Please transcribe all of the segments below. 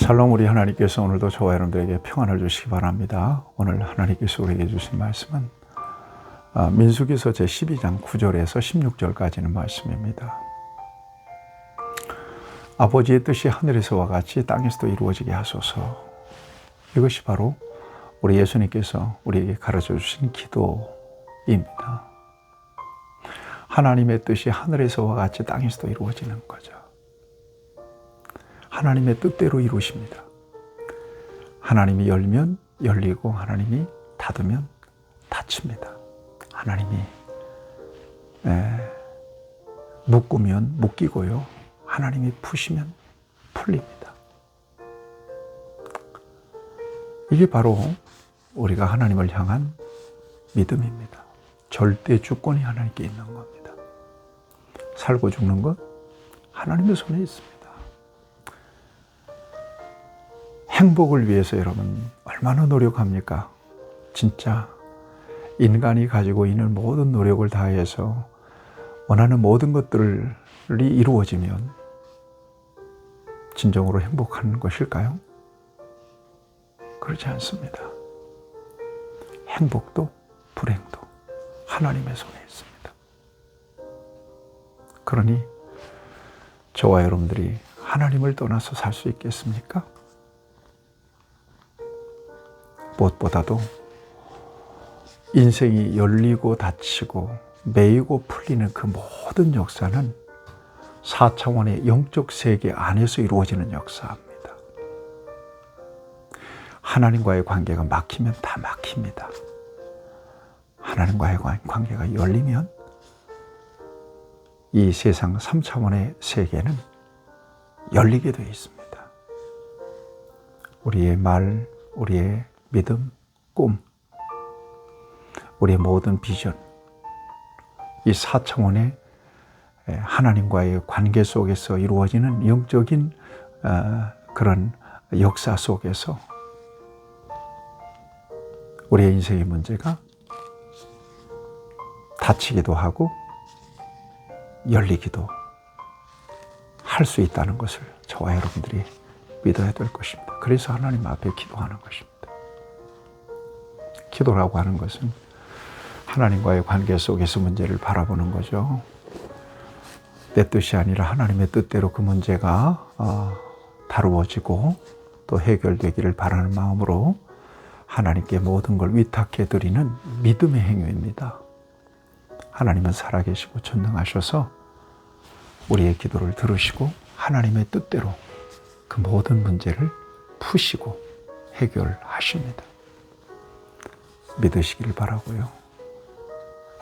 샬롬 우리 하나님께서 오늘도 저와 여러분들에게 평안을 주시기 바랍니다. 오늘 하나님께서 우리에게 주신 말씀은 아, 민수기서 제 12장 9절에서 16절까지는 말씀입니다. 아버지의 뜻이 하늘에서와 같이 땅에서도 이루어지게 하소서. 이것이 바로 우리 예수님께서 우리에게 가르쳐 주신 기도입니다. 하나님의 뜻이 하늘에서와 같이 땅에서도 이루어지는 거죠. 하나님의 뜻대로 이루십니다. 하나님이 열면 열리고 하나님이 닫으면 닫힙니다. 하나님이 에, 묶으면 묶이고요. 하나님이 푸시면 풀립니다. 이게 바로 우리가 하나님을 향한 믿음입니다. 절대 주권이 하나님께 있는 겁니다. 살고 죽는 것 하나님의 손에 있습니다. 행복을 위해서 여러분 얼마나 노력합니까? 진짜 인간이 가지고 있는 모든 노력을 다해서 원하는 모든 것들이 이루어지면 진정으로 행복한 것일까요? 그렇지 않습니다. 행복도 불행도 하나님의 손에 있습니다. 그러니 저와 여러분들이 하나님을 떠나서 살 수 있겠습니까? 무엇보다도 인생이 열리고 닫히고 매이고 풀리는 그 모든 역사는 4차원의 영적 세계 안에서 이루어지는 역사입니다. 하나님과의 관계가 막히면 다 막힙니다. 하나님과의 관계가 열리면 이 세상 3차원의 세계는 열리게 되어 있습니다. 우리의 말, 우리의 믿음, 꿈, 우리의 모든 비전, 이 4차원의 하나님과의 관계 속에서 이루어지는 영적인 어, 그런 역사 속에서 우리의 인생의 문제가 닫히기도 하고 열리기도 할 수 있다는 것을 저와 여러분들이 믿어야 될 것입니다. 그래서 하나님 앞에 기도하는 것입니다. 기도라고 하는 것은 하나님과의 관계 속에서 문제를 바라보는 거죠. 내 뜻이 아니라 하나님의 뜻대로 그 문제가 어, 다루어지고 또 해결되기를 바라는 마음으로 하나님께 모든 걸 위탁해 드리는 믿음의 행위입니다. 하나님은 살아계시고 전능하셔서 우리의 기도를 들으시고 하나님의 뜻대로 그 모든 문제를 푸시고 해결하십니다. 믿으시기를 바라고요.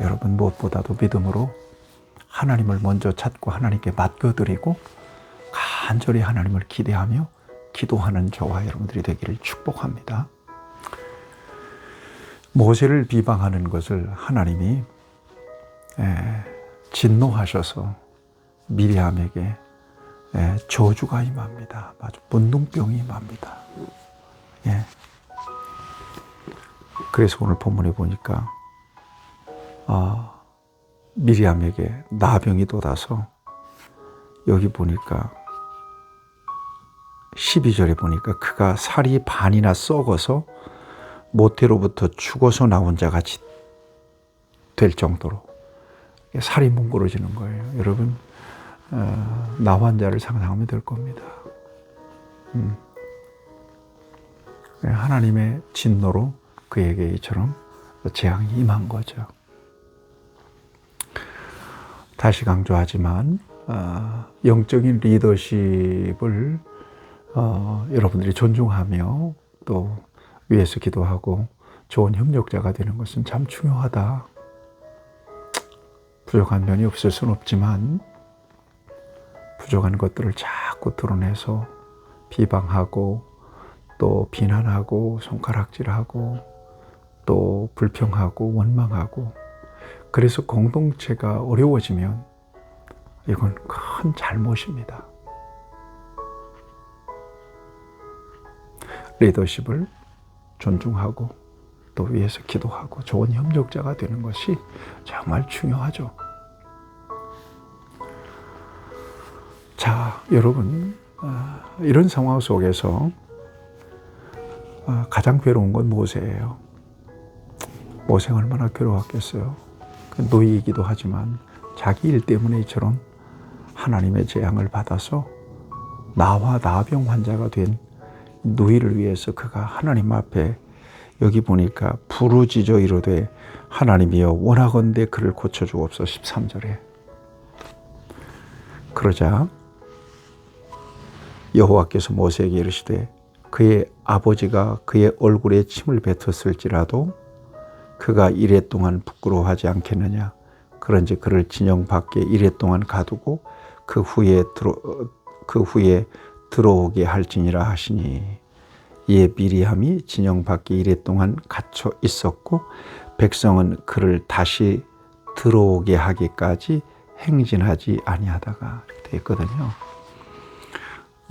여러분 무엇보다도 믿음으로 하나님을 먼저 찾고 하나님께 맡겨드리고 간절히 하나님을 기대하며 기도하는 저와 여러분들이 되기를 축복합니다. 모세를 비방하는 것을 하나님이 진노하셔서 미리암에게 저주가 임합니다. 아주 분둥병이 임합니다. 예. 그래서 오늘 본문에 보니까 아, 미리암에게 나병이 돋아서 여기 보니까 12절에 보니까 그가 살이 반이나 썩어서 모태로부터 죽어서 나온 자 같이 될 정도로 살이 뭉그러지는 거예요. 여러분 어, 나 환자를 상상하면 될 겁니다. 음. 하나님의 진노로 그에게 이처럼 재앙이 임한 거죠. 다시 강조하지만 어, 영적인 리더십을 어, 여러분들이 존중하며 또 위에서 기도하고 좋은 협력자가 되는 것은 참 중요하다. 부족한 면이 없을 수는 없지만 부족한 것들을 자꾸 드러내서 비방하고 또 비난하고 손가락질하고 또 불평하고 원망하고 그래서 공동체가 어려워지면 이건 큰 잘못입니다. 리더십을 존중하고 또 위에서 기도하고 좋은 협력자가 되는 것이 정말 중요하죠. 자, 여러분, 어, 이런 상황 속에서 어, 가장 괴로운 건 모세예요. 모세가 얼마나 괴로웠겠어요. 그 노이이기도 하지만 자기 일 때문에 이처럼 하나님의 재앙을 받아서 나와 나병 환자가 된 노이를 위해서 그가 하나님 앞에 여기 보니까 부르짖어 이르되 하나님이여 원하건대 그를 고쳐주옵소서 13절에 그러자 여호와께서 모세에게 이르시되 그의 아버지가 그의 얼굴에 침을 뱉었을지라도 그가 이래 동안 부끄러워하지 않겠느냐 그런지 그를 진영 밖에 이래 동안 가두고 그 후에 들어 그 후에 들어오게 할지니라 하시니 이에 미리함이 진영 밖에 이래 동안 갇혀 있었고 백성은 그를 다시 들어오게 하기까지 행진하지 아니하다가 되어 있거든요.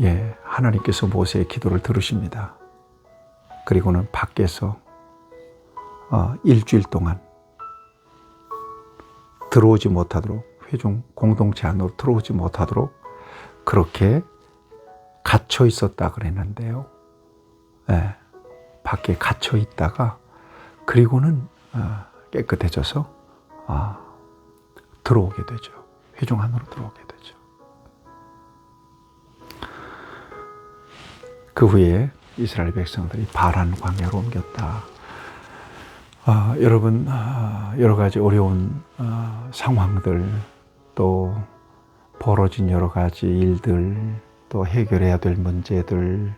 예, 하나님께서 모세의 기도를 들으십니다. 그리고는 밖에서 어, 일주일 동안 들어오지 못하도록 회중 공동체 안으로 들어오지 못하도록 그렇게 갇혀 있었다 그랬는데요. 예, 밖에 갇혀 있다가 그리고는 어, 깨끗해져서 아, 들어오게 되죠. 회중 안으로 들어오게 되죠. 그 후에 이스라엘 백성들이 바란 광야로 옮겼다. 아, 여러분 아, 여러 가지 어려운 아, 상황들 또 벌어진 여러 가지 일들 또 해결해야 될 문제들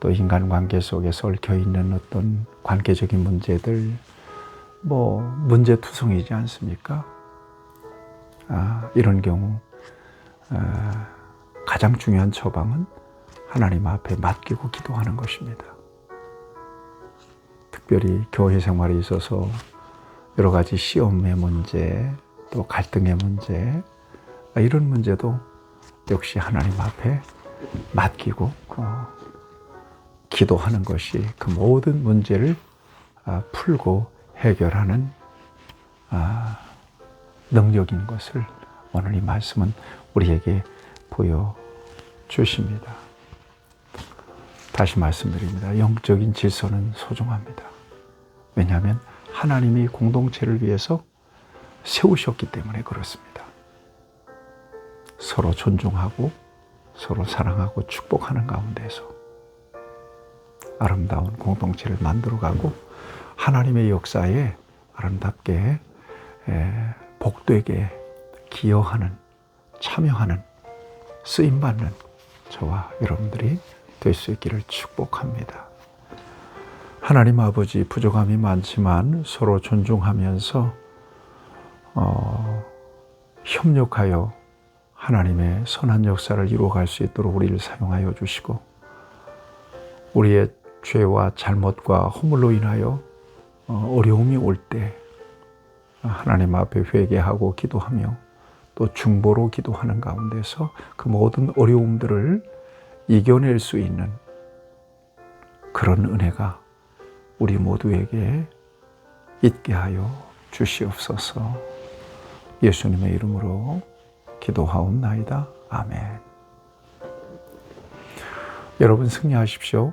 또 인간관계 속에 얽혀 있는 어떤 관계적인 문제들 뭐 문제투성이지 않습니까? 아, 이런 경우 아, 가장 중요한 처방은 하나님 앞에 맡기고 기도하는 것입니다. 특별히 교회 생활에 있어서 여러 가지 시험의 문제, 또 갈등의 문제, 아, 이런 문제도 역시 하나님 앞에 맡기고 어, 기도하는 것이 그 모든 문제를 아, 풀고 해결하는 아, 능력인 것을 오늘 이 말씀은 우리에게 보여 주십니다. 다시 말씀드립니다. 영적인 질서는 소중합니다. 왜냐하면 하나님이 공동체를 위해서 세우셨기 때문에 그렇습니다. 서로 존중하고 서로 사랑하고 축복하는 가운데서 아름다운 공동체를 만들어가고 하나님의 역사에 아름답게 복되게 기여하는 참여하는 쓰임받는 저와 여러분들이 될 수 있기를 축복합니다. 하나님 아버지 부족함이 많지만 서로 존중하면서 어, 협력하여 하나님의 선한 역사를 이루어갈 수 있도록 우리를 사용하여 주시고 우리의 죄와 잘못과 허물로 인하여 어, 어려움이 올 때 하나님 앞에 회개하고 기도하며 또 중보로 기도하는 가운데서 그 모든 어려움들을 이겨낼 수 있는 그런 은혜가 우리 모두에게 있게 하여 주시옵소서 예수님의 이름으로 기도하옵나이다. 아멘. 여러분 승리하십시오.